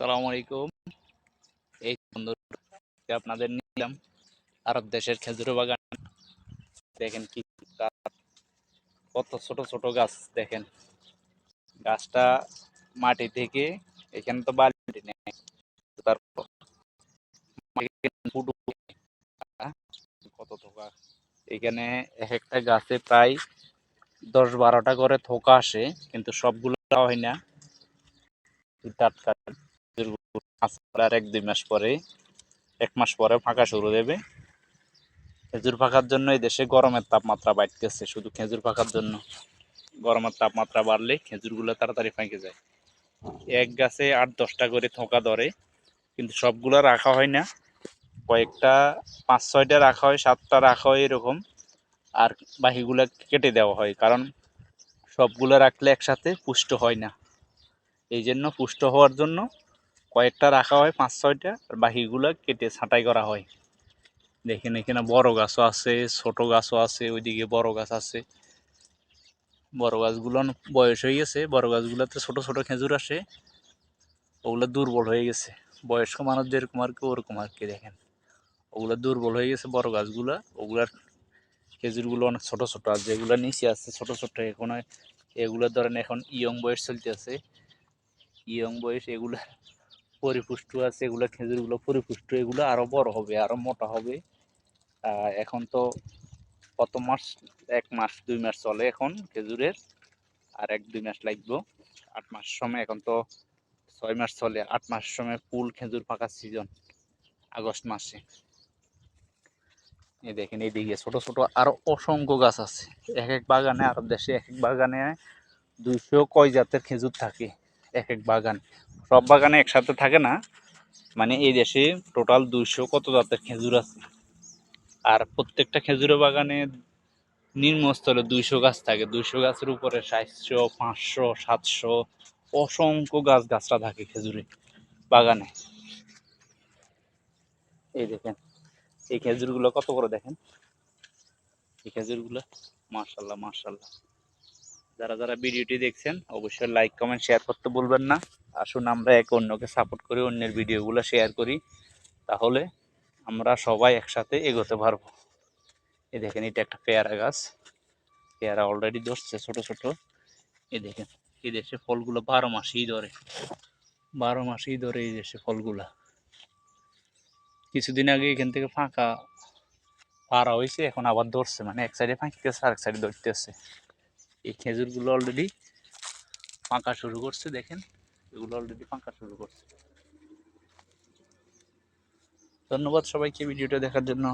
আসসালামু আলাইকুম। এই বন্ধু আপনাদের নিলাম আরব দেশের খেজুর বাগান। দেখেন কি কত ছোট ছোট গাছ, দেখেন। গাছটা মাটি থেকে এখানে তো বালি নেই। তারপর কত থোকা এখানে এক একটা গাছে প্রায় দশ বারোটা করে থোকা আসে, কিন্তু সবগুলো হয় না। টাটকা আর এক দুই মাস পরে, এক মাস পরে ফাঁকা শুরু দেবে। খেজুর ফাঁকার জন্য এই দেশে গরমের তাপমাত্রা বাড়তেছে, শুধু খেজুর ফাঁকার জন্য। গরমের তাপমাত্রা বাড়লে খেজুরগুলো তাড়াতাড়ি ফাঁকে যায়। এক গাছে আট, দশটা করে থোকা ধরে, কিন্তু সবগুলো রাখা হয় না। কয়েকটা, পাঁচ, ছয়টা রাখা হয়, সাতটা রাখা হয় এরকম। আর বাকিগুলো কেটে দেওয়া হয়, কারণ সবগুলো রাখলে একসাথে পুষ্ট হয় না। এই জন্য পুষ্ট হওয়ার জন্য কয়েকটা রাখা হয়, পাঁচ ছয়টা। আর বাকিগুলো কেটে ছাঁটাই করা হয়। দেখেন, এখানে বড় গাছও আছে, ছোট গাছও আছে, ওইদিকে বড় গাছ আছে। বড় গাছগুলো বয়স হয়ে গেছে। বড় গাছগুলোতে ছোট ছোট খেজুর আসে। ওগুলো দুর্বল হয়ে গেছে। বয়স্ক মানুষ যেরকম আর কি, ওরকম আর কি, দেখেন। ওগুলো দুর্বল হয়ে গেছে বড় গাছগুলো। ওগুলার খেজুরগুলো অনেক ছোট ছোট। আর যেগুলো নিচে আছে, ছোট ছোট, এখন এগুলো ধরেন এখন ইয়ং বয়স চলতে আছে ইয়ং বয়স এগুলা পরিপুষ্ট আছে, এগুলো খেজুরগুলো পরিপুষ্ট, এগুলো আরও বড় হবে, আরও মোটা হবে। এখন তো কত মাস? এক মাস, দুই মাস চলে এখন খেজুরের, আর এক, দুই মাস লাগবে। আট মাস সময়, এখন তো ছয় মাস চলে, আট মাস সময় ফুল খেজুর পাকার সিজন আগস্ট মাসে। এই দেখেন, এইদিকে ছোট ছোট আরও অসংখ্য গাছ আছে। এক এক বাগানে আরব দেশে এক এক বাগানে দুইশো কয় জাতের খেজুর থাকে। এক এক বাগান। সব বাগানে একসাথে থাকে না। মানে এই দেশে টোটাল দুইশো কত জাতের খেজুর আছে? আর প্রত্যেকটা খেজুরের বাগানে নিম্নস্থলে দুইশো গাছ থাকে। দুইশো গাছের উপরে সাতশো পাঁচশো, সাতশো অসংখ্য গাছ গাছরা থাকে খেজুরে বাগানে। এই দেখেন, এই খেজুরগুলো কত করে দেখেন? এই খেজুরগুলো মার্শাল্লাহ মার্শাল্লাহ যারা যারা ভিডিওটি দেখছেন, অবশ্যই লাইক কমেন্ট শেয়ার করতে বলবেন না। আসুন, আমরা একে অন্যকে সাপোর্ট করি, অন্যের ভিডিওগুলো শেয়ার করি। তাহলে আমরা সবাই একসাথে এগোতে পারব। এই দেখেন, এটা একটা পেয়ারা গাছ। পেয়ারা অলরেডি ধরছে ছোট ছোট। এই দেখেন, এই দেশে ফলগুলো বারো মাসেই ধরে। বারো মাসেই ধরে এই দেশে ফলগুলা। কিছুদিন আগে এখান থেকে ফাঁকা পাড়া হয়েছে এখন আবার ধরছে। মানে এক সাইডে ফাঁকিতেছে আর এক সাইডে ধরতেছে। এই খেজুরগুলো অলরেডি পাঁকা শুরু করছে, দেখেন। এগুলো অলরেডি পাঁকা শুরু করছে। ধন্যবাদ সবাইকে ভিডিওটা দেখার জন্য।